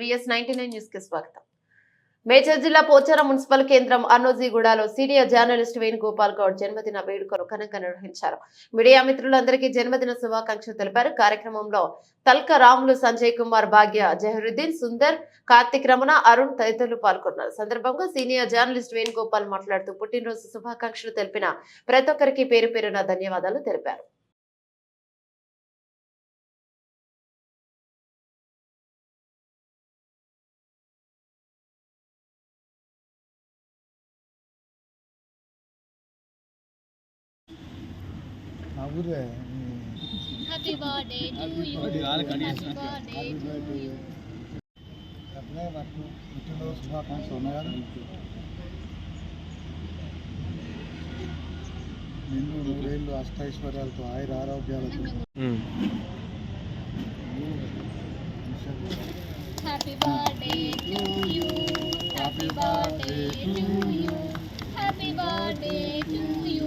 VS ninety nine న్యూస్కి స్వాగతం. మేడ్చల్ జిల్లా పోచారం మున్సిపల్ కేంద్రం అన్నోజీగూడలో సీనియర్ జర్నలిస్ట్ వేణుగోపాల్ గౌడ్ జన్మదిన వేడుకను ఘనంగా నిర్వహించారు. మీడియా మిత్రులందరికీ జన్మదిన శుభాకాంక్షలు తెలిపారు. కార్యక్రమంలో తల్క రాములు సంజయ్ కుమార్ భాగ్య జహరుద్దీన్ సుందర్ కార్తిక్ రమణ అరుణ్ తదితరులు పాల్గొన్నారు. సందర్భంగా సీనియర్ జర్నలిస్ట్ వేణుగోపాల్ మాట్లాడుతూ పుట్టినరోజు శుభాకాంక్షలు తెలిపిన ప్రతి ఒక్కరికి పేరు పేరున ధన్యవాదాలు తెలిపారు. మా ఊరే happy birthday to you happy birthday to you అట్లే నాకు పుట్టినరోజు శుభాకాంక్షలు ఉన్నాయి కదా నిన్ను నూరేళ్ళు అష్టైశ్వర్యాలతో ఆయుర ఆరోగ్యాలతో happy birthday to you happy birthday to you happy birthday to you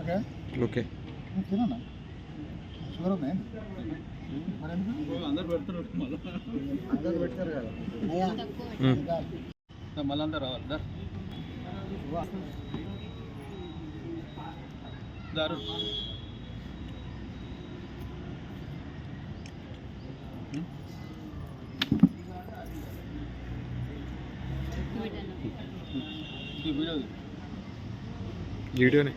okay. Okay. నువ్వు తిననా? షుగర్ ఉంది అందరు మళ్ళీ. అందరూ పెడతారు కదా. మళ్ళీ అందరు రావాలి. దా. దారు. ఈ వీడియో వీడియోనే.